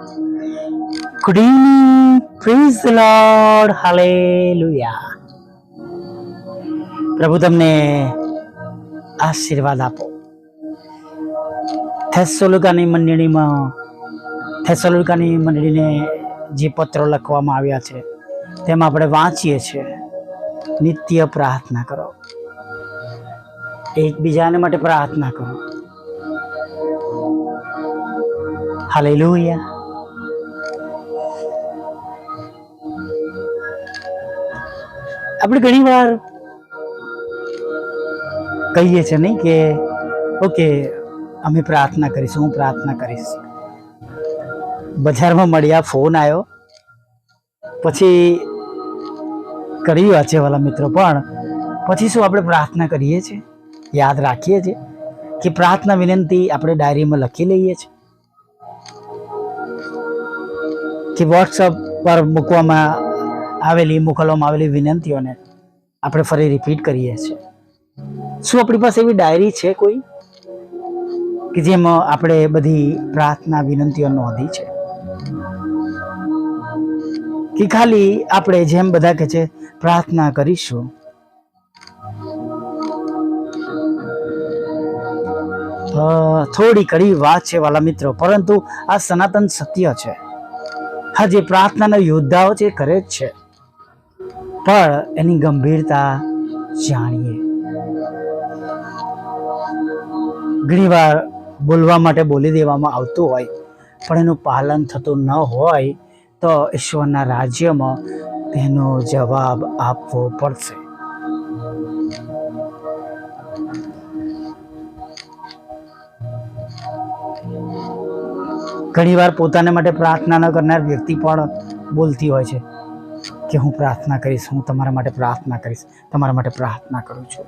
Good evening. Praise the Lord. Hallelujah. પ્રભુ તમને આશીર્વાદ આપો થેસોલુકાની મંડળીમાં થેસોલુકાની મંડળીને જે પત્રો લખવામાં આવ્યા છે, તેમાં આપણે વાંચીએ છીએ નિત્ય પ્રાર્થના કરો એકબીજાને માટે પ્રાર્થના કરો હાલેલુયા આપણે ઘણી વાર કહીએ છીએ નહીં કે, ઓકે, અમે પ્રાર્થના કરીશું, હું પ્રાર્થના કરીશ. બજારમાં મળ્યા, ફોન આવ્યો. પછી કરી વાત વાલા મિત્રો, પણ પછી શું આપણે પ્રાર્થના કરીએ છીએ? યાદ રાખીએ છીએ કે પ્રાર્થના વિનંતી આપણે ડાયરીમાં લખી લઈએ છીએ. કે વોટ્સઅપ પર મૂકવામાં આવેલી, મોકલવામાં આવેલી વિનંતીઓને આપણે ફરી રિપીટ કરીએ છીએ. શું આપણી પાસે એવી ડાયરી છે કોઈ? કે જેમાં આપણે બધી પ્રાર્થના, વિનંતીઓ નોંધી છે? કે ખાલી આપણે જેમ બધા કે છે, પ્રાર્થના કરીશું? થોડી કડી વાત છે વાલા મિત્રો, પરંતુ આ સનાતન સત્ય છે. હા, જે પ્રાર્થનાના યોદ્ધાઓ છે કરે જ છે. પણ એની ગંભીરતા જાણીએ. ઘણીવાર બોલવા માટે બોલી દેવામાં આવતું હોય, પણ એનું પાલન થતું ન હોય તો ઈશ્વરના રાજ્યમાં તેનો જવાબ આપવો પડશે. ઘણીવાર પોતાને માટે પ્રાર્થના ન કરનાર વ્યક્તિ પણ બોલતી હોય છે. કે હું પ્રાર્થના કરીશ, હું તમારા માટે પ્રાર્થના કરીશ, તમારા માટે પ્રાર્થના કરું છું.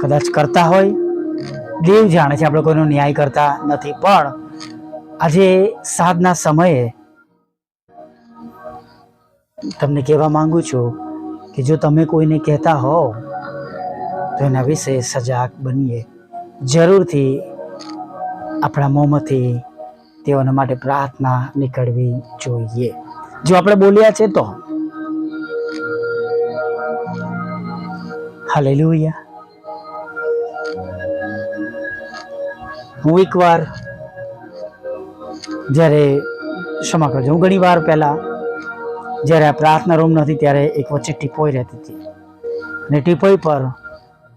કદાચ કરતા હોય, દેવ જાણે છે આપણે કોઈનો ન્યાય કરતા નથી, પણ આજે સાધના સમયે તમને કહેવા માંગુ છું કે જો તમે કોઈને કહેતા હો તો એના વિશે સજાગ બનીએ. જરૂરથી આપણા મોંમાંથી તેઓના માટે પ્રાર્થના નીકળવી જોઈએ. જો આપણે બોલ્યા છે તો? હાલેલુયા. હું એકવાર જ્યારે, ક્ષમા કરજો, હું ઘણી વાર પહેલાં જ્યારે આ પ્રાર્થના રૂમ નથી, ત્યારે એક વચ્ચે ટીપોઈ રહેતી હતી. અને ટીપોઈ પર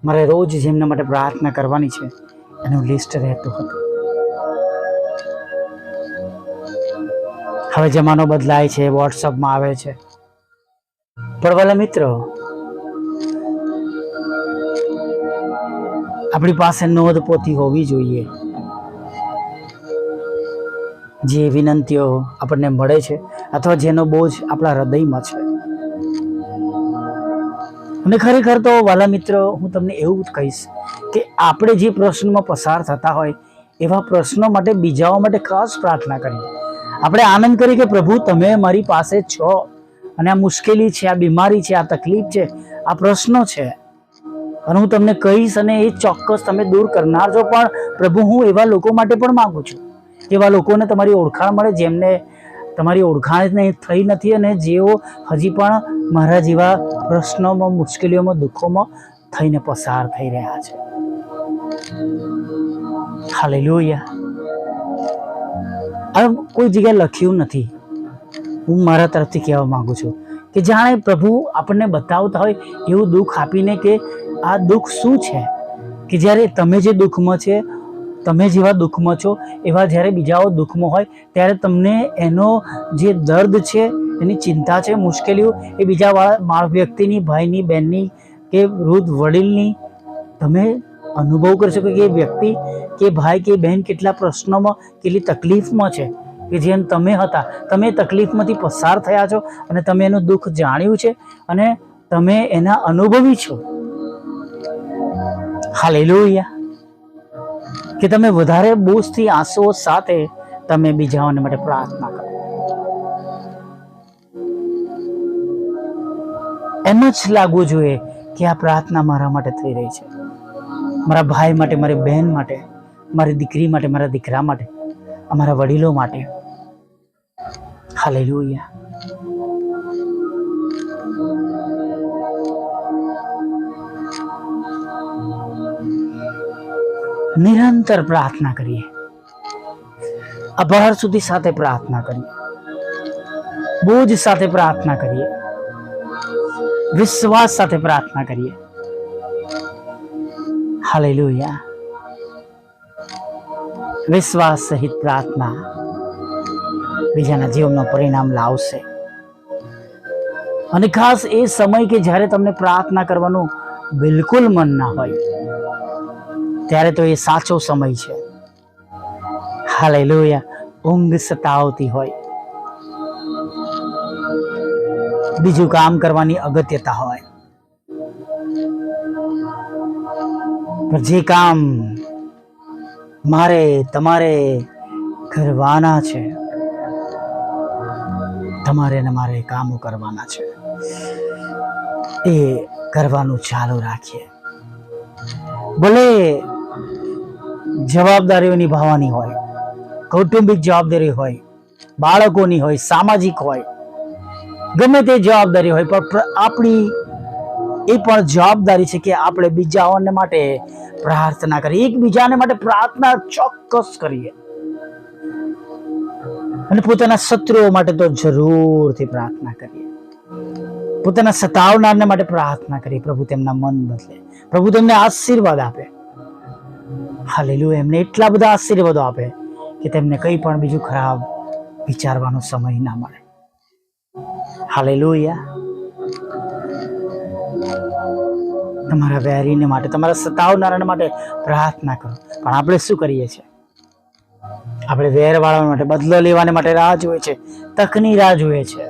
મારે રોજ જેમના માટે પ્રાર્થના કરવાની છે, એનું લિસ્ટ રહેતું હતું. હવે જમાનો બદલાય છે, વોટ્સઅપમાં આવે છે. પણ વાલા મિત્રો, આપણી પાસે નોંધ પોતી હોવી જોઈએ. જે વિનંતીઓ આપણને મળે છે અથવા જેનો બોજ આપણા હૃદયમાં છે. અને ખરેખર તો વાલા મિત્રો, હું તમને એવું જ કહીશ કે આપણે જે પ્રશ્નમાં પસાર થતા હોય એવા પ્રશ્નો માટે બીજાઓ માટે ખાસ પ્રાર્થના કરીએ. આપણે આનંદ કરી કે પ્રભુ, તમે મારી પાસે છો. અને આ મુશ્કેલી છે, આ બીમારી છે, આ તકલીફ છે, આ પ્રશ્નો છે. અને હું તમને કહીશ અને એ ચોક્કસ તમે દૂર કરનાર છો. પણ પ્રભુ, હું એવા લોકો માટે પણ માગું છું. એવા લોકોને તમારી ઓળખાણ મળે, જેમને તમારી ઓળખાણ થઈ નથી અને જેઓ હજી પણ મારા જેવા પ્રશ્નોમાં, મુશ્કેલીઓમાં, દુઃખોમાં થઈને પસાર થઈ રહ્યા છે. હાલેલુયા. આ કોઈ જગ્યાએ લખ્યું નથી. હું મારા તરફથી કહેવા માગું છું કે જાણે પ્રભુ આપણને બતાવતા હોય એવું દુઃખ આપીને કે આ દુઃખ શું છે? કે જ્યારે તમે જે દુઃખમાં છે, તમે જેવા દુઃખમાં છો, એવા જ્યારે બીજાઓ દુઃખમાં હોય, ત્યારે તમને એનો જે દર્દ છે, એની ચિંતા છે, મુશ્કેલીઓ, એ બીજા વ્યક્તિની, ભાઈની, બહેનની કે વૃદ્ધ વડીલની, તમે અનુભવ કરી શકો કે એ વ્યક્તિ, કે ભાઈ, કે બહેન કેટલા પ્રશ્નોમાં, કેટલી તકલીફમાં છે. કે જેમ તમે હતા, તમે તકલીફમાંથી પસાર થયા છો અને તમે એનું દુઃખ જાણ્યું છે અને તમે એના અનુભવી છો. હાલેલુયા. કે તમે વધારે બોજથી આંસુઓ સાથે તમે બીજાઓને માટે પ્રાર્થના કરો. એમ જ લાગવું જોઈએ કે આ પ્રાર્થના મારા માટે થઈ રહી છે. મારા ભાઈ માટે, મારી બહેન માટે, મારી દીકરી માટે, મારા દીકરા માટે, અમારા વડીલો માટે. હાલેલુયા નિરંતર પ્રાર્થના કરીએ. અભાર સુધી સાથે પ્રાર્થના કરીએ. બોજ સાથે પ્રાર્થના કરીએ. વિશ્વાસ સાથે પ્રાર્થના કરીએ. હાલેલુયા વિશ્વાસ સહિત પ્રાર્થના બીજાના જીવનનું પરિણામ લાવશે. અને ખાસ એ સમય કે જ્યારે તમને પ્રાર્થના કરવાનું બિલકુલ મન ના હોય, ત્યારે તો એ સાચો સમય છે. હાલેલુયા ઊંઘ સતાવતી હોય. બીજું કામ કરવાની અગત્યતા હોય. પણ જે કામ મારે, તમારે કરવાના છે, તમારે ને મારે કામો કરવાના છે, એ કરવાનું ચાલુ રાખીએ. ભલે જવાબદારીઓ નિભાવવાની હોય, કૌટુંબિક જવાબદારી હોય, બાળકોની હોય, સામાજિક હોય, ગમે તે જવાબદારી હોય, પણ આપણી એ પણ જવાબદારી છે કે આપણે બીજાઓને માટે પ્રાર્થના કરીએ, એકબીજાને માટે પ્રાર્થના ચોક્કસ કરીએ. અને પોતાના શત્રુઓ માટે તો જરૂરથી પ્રાર્થના કરીએ. પોતાના સતાવનારને માટે પ્રાર્થના કરીએ, પ્રભુ તેમના મન બદલે. પ્રભુ તેમને આશીર્વાદ આપે. હાલેલું એમને એટલા બધા આશીર્વાદો આપે કે તેમને કંઈ પણ બીજું ખરાબ વિચારવાનો સમય ના મળે. હાલેલુયા. તમારા વેરીને માટે, તમારા સતાવનારાને માટે પ્રાર્થના કરો. પણ આપણે શું કરીએ છીએ? આપણે વેર વાળવા માટે, બદલો લેવાને માટે રાહ જોઈએ છે. તકની રાહ જોઈએ છે.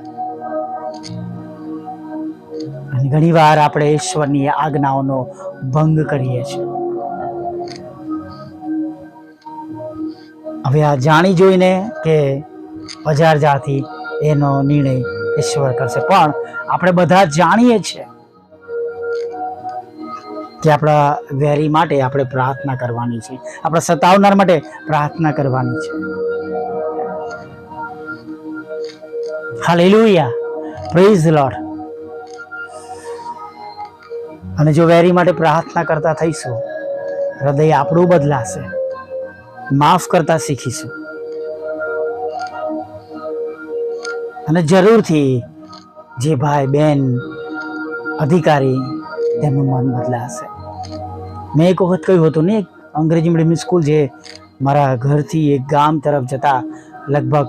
અને ઘણી વાર આપણે ઈશ્વરની આજ્ઞાઓનો ભંગ કરીએ છીએ. હવે આ જાણી જોઈને કે બજાર જાતી એનો નિર્ણય ઈશ્વર કરશે. પણ આપણે બધા જાણીએ છીએ કે આપણા વેરી માટે આપણે પ્રાર્થના કરવાની છે. આપણા સતાવનાર માટે પ્રાર્થના કરવાની છે. હાલેલુયા પ્રેઝ લોર્ડ અને જો વેરી માટે પ્રાર્થના કરતા થઈશું, હૃદય આપણું બદલાશે. માફ કરતા શીખીશું. અને જરૂરથી જે ભાઈ, બેન, અધિકારી તેમનું મન બદલાશે. મેં એક વખત કહ્યું હતું ને, અંગ્રેજી મીડિયમ સ્કૂલ જે મારા ઘરથી એક ગામ તરફ જતા લગભગ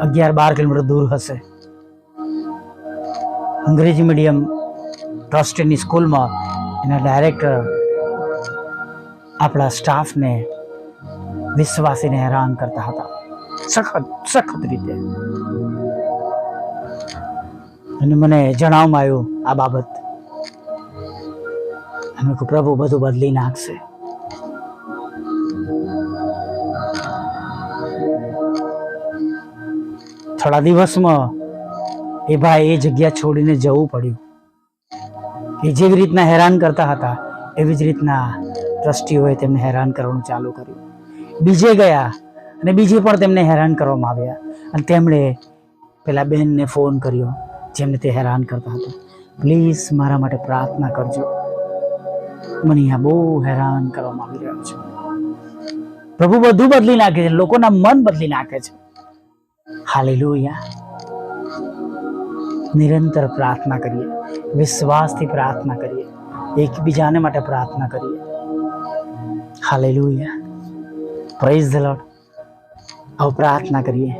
અગિયાર બાર કિલોમીટર દૂર હશે. અંગ્રેજી મીડિયમ ટ્રસ્ટની સ્કૂલમાં એના ડાયરેક્ટર આપણા સ્ટાફને વિશ્વાસીને હેરાન કરતા હતા. સખત સખત રીતે. અને મને જણાવવામાં આવ્યું આ બાબત. અને પ્રભુ, બધું બદલી નાખશે. થોડા દિવસમાં એ ભાઈ એ જગ્યા છોડીને જવું પડ્યું. એ જેવી રીતના હેરાન કરતા હતા, એવી જ રીતના ટ્રસ્ટીઓએ તેમને હેરાન કરવાનું ચાલુ કર્યું. બીજે ગયા અને બીજે પણ તેમને હેરાન કરવામાં આવ્યા. અને તેમણે પેલા બેનને ફોન કર્યો. જેમને તે હેરાન કરતા હતા. પ્લીઝ મારા માટે પ્રાર્થના કરજો. મને અહીંયા બહુ હેરાન કરવામાં આવી રહ્યો છે. પ્રભુ બધું બદલી નાખે છે. લોકોના મન બદલી નાખે છે. હાલેલુયા નિરંતર પ્રાર્થના કરીએ. વિશ્વાસથી પ્રાર્થના કરીએ. એકબીજાને માટે પ્રાર્થના કરીએ. હાલેલુયા પ્રેઝ ધ લોર્ડ આવું પ્રાર્થના કરીએ.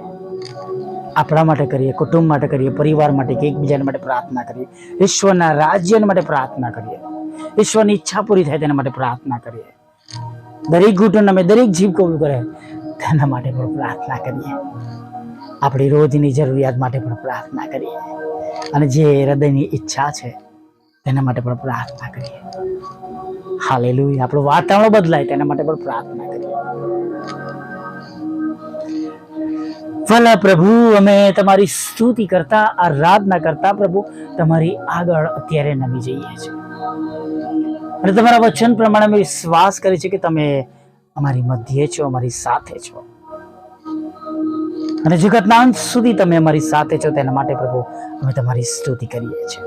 આપણા માટે કરીએ, કુટુંબ માટે કરીએ, પરિવાર માટે કે એકબીજાને માટે પ્રાર્થના કરીએ, ઈશ્વરના રાજ્યને માટે પ્રાર્થના કરીએ, ઈશ્વરની ઈચ્છા પૂરી થાય તેના માટે પ્રાર્થના કરીએ. દરેક ઘૂંટણ અમે દરેક જીવ કબૂલ કરે, તેના માટે પણ પ્રાર્થના કરીએ. આપણી રોજની જરૂરિયાત માટે પણ પ્રાર્થના કરીએ. અને જે હૃદયની ઈચ્છા છે, તેના માટે પણ પ્રાર્થના કરીએ. હાલેલું આપણું વાતાવરણ બદલાય, તેના માટે પણ પ્રાર્થના કરીએ. ભલા પ્રભુ, અમે તમારી સ્તુતિ કરતા, આરાધના કરતા પ્રભુ, તમારી આગળ અત્યારે નમી જઈએ છીએ. અને તમારા વચન પ્રમાણે અમે વિશ્વાસ કરીએ છીએ કે તમે અમારી મધ્યે છો, અમારી સાથે છો. અને જગતના અંત સુધી તમે અમારી સાથે છો, તેના માટે પ્રભુ, અમે તમારી સ્તુતિ કરીએ છીએ.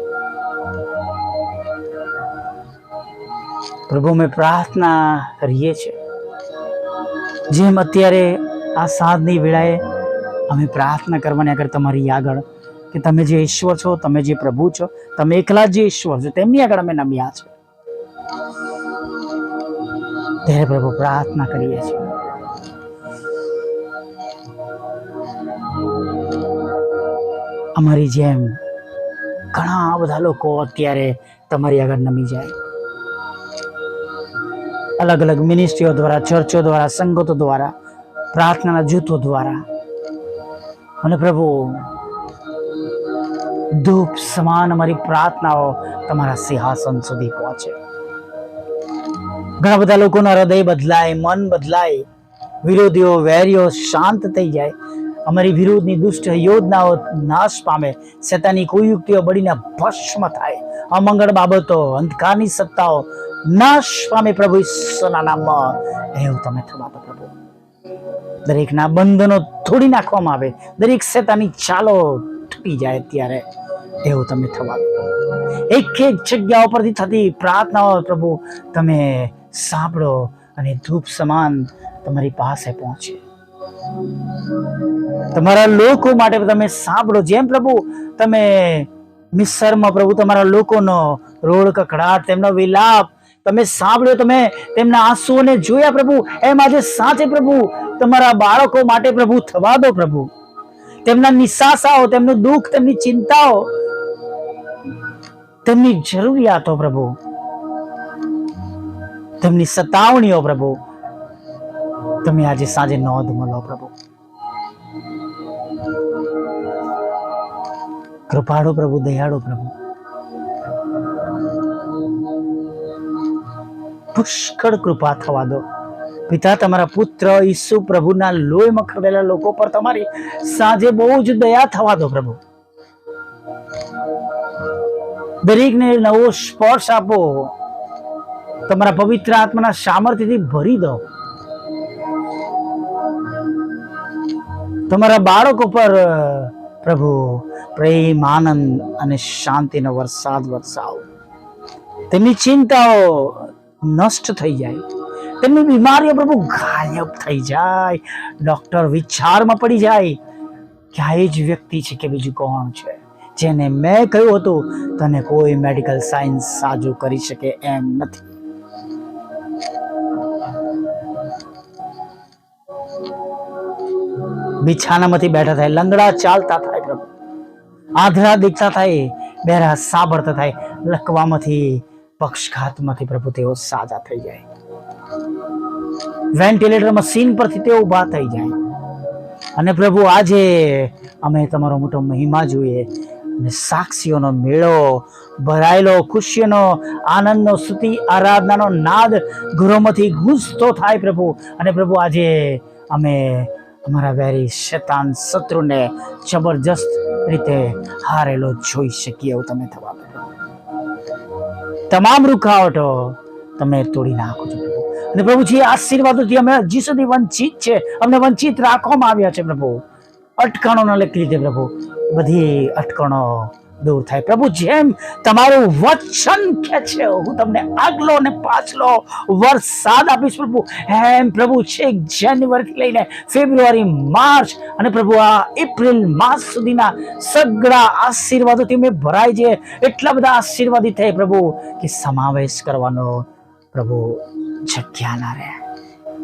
પ્રભુ, અમે પ્રાર્થના કરીએ છીએ. જેમ અત્યારે આ સાંજની વેળાએ અમે પ્રાર્થના કરવાની આગળ તમારી આગળ કે તમે જે ઈશ્વર છો, તમે જે પ્રભુ છો, તમે એકલા જે ઈશ્વર છો, તેમની આગળ અમે નમ્યા છો ત્યારે પ્રભુ પ્રાર્થના કરીએ છીએ. અમારી જેમ ઘણા બધા લોકો અત્યારે તમારી આગળ નમી જાય. અલગ અલગ મિનિસ્ટ્રીઓ દ્વારા ચર્ચો દ્વારા, સંગતો દ્વારા, પ્રાર્થનાના જૂથો દ્વારા અને પ્રભુ ધૂપ સમાન અમારી પ્રાર્થનાઓ તમારા સિંહાસન સુધી પહોંચે. ઘણા બધા લોકોના હૃદય બદલાય, મન બદલાય, વિરોધીઓ, વેરીઓ શાંત થઈ જાય. અમારી વિરોધની દુષ્ટ યોજનાઓ નાશ પામે. શેતાની કુયુક્તિઓ બળીને ભસ્મ થાય. અમંગળ બાબતો, અંધકારની સત્તાઓ નાશ પામે પ્રભુ ઈશ્વરના નામમાં. એવું તમે થવા પ્રભુ. દરેકના બંધનો તોડી નાખવામાં આવે. દરેક શેતાની ચાલો તૂટી જાય ત્યારે એવું તમે થવા એક એક જગ્યાઓ પરથી થતી પ્રાર્થનાઓ પ્રભુ તમે સાંભળો અને ધૂપ સમાન તમારી પાસે પહોંચે. તમારા લોકો માટે તમે સાંભળો. જેમ પ્રભુ તમે મિસરમાં પ્રભુ તમારા લોકોનો રોડ કકડાટ તેમનો વિલાપ તમે સાંભળ્યો, તમે તેમના આંસુઓને જોયા પ્રભુ, એમ આજે સાચે પ્રભુ તમારા બાળકો માટે પ્રભુ થવા દો પ્રભુ. તેમના નિશાસાઓ, તેમનું દુઃખ, તેમની ચિંતાઓ, તેમની જરૂરિયાતો પ્રભુ. તેમની સતાવણીઓ પ્રભુ. તમે આજે સાંજે નોંધ મળો પ્રભુ. કૃપાળુ પ્રભુ, દયાળુ પ્રભુ. પુષ્કળ કૃપા થવા દો. પિતા, તમારા પુત્ર ઈસુ પ્રભુના લોહીમાં ખરદેલા લોકો પર તમારી સાંજે બહુ જ દયા થવા દો પ્રભુ. દરેકને નવો સ્પર્શ આપો. તમારા પવિત્ર આત્માના સામર્થ્યથી ભરી દો. તમારા બાળકો પર, પ્રભુ, પ્રેમ, આનંદ અને શાંતિનો વરસાદ વરસાવો. તેમની ચિંતાઓ નષ્ટ થઈ જાય. તેમની બીમારીઓ પ્રભુ ગાયબ થઈ જાય. ડોક્ટર વિચારમાં પડી જાય. કે આ એ જ વ્યક્તિ છે કે બીજું કોણ છે? જેને મેં કહ્યું હતું, તને કોઈ મેડિકલ સાયન્સ સાજુ કરી શકે એમ નથી. બિછાનામાંથી બેઠા થાય, લંગડા ચાલતા થાય પ્રભુ. આધરા દીખતા થાય, બેરા સાંભળતા થાય લકવામાંથી પક્ષઘાતમાંથી પ્રભુ તેઓ સાજા થઈ જાય. વેન્ટિલેટર મશીન પરથી તેઓ ઊભા થઈ જાય. અને પ્રભુ આજે અમે તમારો મોટો મહિમા જોઈએ અને સાક્ષીઓનો મેળો, ભરાયેલો ખુશીઓનો આનંદનો સ્તુતિ, આરાધનાનો નાદ ગૃહમાંથી ગુંજતો થાય પ્રભુ. અને પ્રભુ આજે અમે અમારા વેરી શેતાન શત્રુને જબરજસ્ત રીતે હારેલો જોઈ શકીએ એવું તમે થવા. તમામ રૂખાવટો તમે તોડી નાખો છો અને પ્રભુજી આશીર્વાદોથી અમે હજી સુધી વંચિત છે, અમને વંચિત રાખવામાં આવ્યા છે પ્રભુ. અટકણોના લીધે પ્રભુ. બધી અટકણો દૂર થાય. પ્રભુ, જેમ તમારું વચન કે છે, હું તમને આગલો અને પાછલો વરસાદ આપીશ, પ્રભુ. એમ પ્રભુ છેક જાન્યુઆરીથી લઈને ફેબ્રુઆરી માર્ચ અને પ્રભુ, આ એપ્રિલ માસ સુધીના સગળા આશીર્વાદોથી મેં ભરાય છે. એટલા બધા આશીર્વાદી થાય, પ્રભુ, કે સમાવેશ કરવાનો પ્રભુ જગ્યા ના રહે.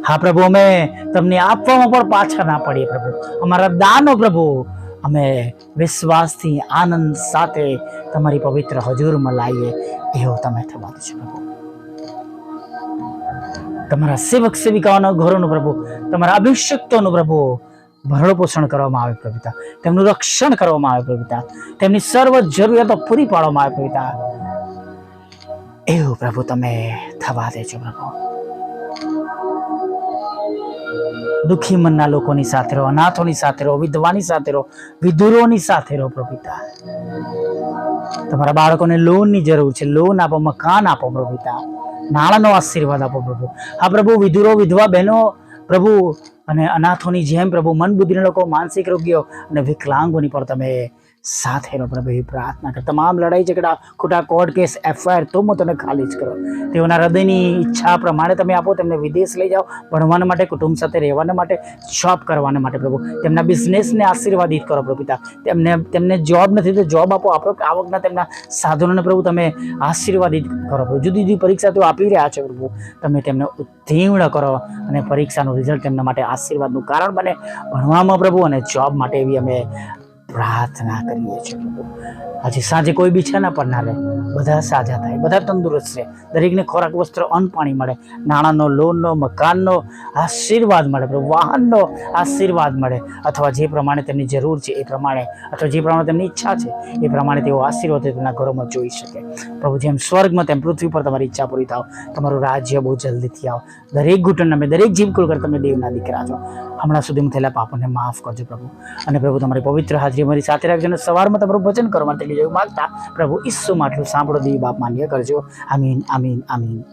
હા, પ્રભુ, અમે તમને આપવામાં પણ પાછા ના પડીએ, પ્રભુ. અમારા દાનો, પ્રભુ અમે વિશ્વાસથી આનંદ સાથે તમારી પવિત્ર હજુરમાં લાવીએ, એવો તમે થવા દેજો પ્રભુ. તમારા સેવક સેવિકાઓના ઘરોનું પ્રભુ, તમારા અભિષક્તોનું પ્રભુ, ભરણ પોષણ કરવામાં આવે પ્રભુતા, તેમનું રક્ષણ કરવામાં આવે પ્રભુતા, તેમની સર્વ જરૂરિયાતો પૂરી પાડવામાં આવે પ્રભુતા. એવું પ્રભુ તમે થવા દેજો પ્રભુ. દુઃખી મનના લોકોની સાથે રહો, અનાથોની સાથે રહો, વિધવાની સાથે રહો, વિધુરોની સાથે રહો પ્રભુતા તમારા બાળકોને લોનની જરૂર છે, લોન આપો, મકાન આપો પ્રભુતા નાણાંનો આશીર્વાદ આપો પ્રભુ. હા પ્રભુ, વિધુરો, વિધવા બહેનો, પ્રભુ અને અનાથોની જેમ પ્રભુ મન બુદ્ધિના લોકો, માનસિક રોગીઓ અને વિકલાંગોની પણ તમે સાથે રહો પ્રભુ એવી પ્રાર્થના કર. તમામ લડાઈ ઝઘડા, ખોટા કોર્ટ કેસ એફઆઈઆર તો હું તમને ખાલી જ કરો. તેઓના હૃદયની ઈચ્છા પ્રમાણે તમે આપો, તેમને વિદેશ લઈ જાઓ, ભણવાના માટે, કુટુંબ સાથે રહેવાના માટે જોબ કરવાના માટે પ્રભુ. તેમના બિઝનેસને આશીર્વાદિત કરો પ્રભુ પિતા. તેમને તેમને જોબ નથી તો જોબ આપો. આપણો આવકના તેમના સાધનોને પ્રભુ તમે આશીર્વાદિત કરો પ્રભુ. જુદી જુદી પરીક્ષા તેઓ આપી રહ્યા છે પ્રભુ. તમે તેમને ઉત્તીર્ણ કરો અને પરીક્ષાનું રિઝલ્ટ તેમના માટે આશીર્વાદનું કારણ બને. ભણવામાં પ્રભુ અને જોબ માટે એવી અમે પ્રાર્થના કરીએ છીએ પ્રભુ આજે સાંજે કોઈ બિછાના પર ના રહે બધા સાજા થાય, બધા તંદુરસ્ત રહે. દરેકને ખોરાક, વસ્ત્ર, અન્ન, પાણી મળે. નાણાંનો, લોનનો, મકાનનો આશીર્વાદ મળે, પ્રભુ, વાહનનો આશીર્વાદ મળે. અથવા જે પ્રમાણે તેમની જરૂર છે એ પ્રમાણે, અથવા જે પ્રમાણે તેમની ઈચ્છા છે એ પ્રમાણે તેઓ આશીર્વાદ તેમના ઘરોમાં જોઈ શકે. પ્રભુ, જેમ સ્વર્ગમાં તેમ પૃથ્વી પર તમારી ઈચ્છા પૂરી થાવ તમારું રાજ્ય બહુ જલ્દીથી આવો. દરેક ઘૂંટણ તમે દરેક જીવકુળ કર તમે દેવના દીકરા છો. હમણાં સુધી થયેલા પાપોને માફ કરજો પ્રભુ. અને પ્રભુ, તમારી પવિત્ર હાજરી મારી સાથે રાખજો અને સવારમાં તમારું વચન કરવા માટે લઈ જવું માગતા પ્રભુ ઈસુ માટલું સાંભળો, દેવી બાપ માન્ય કરજો. આમીન આમીન આમીન.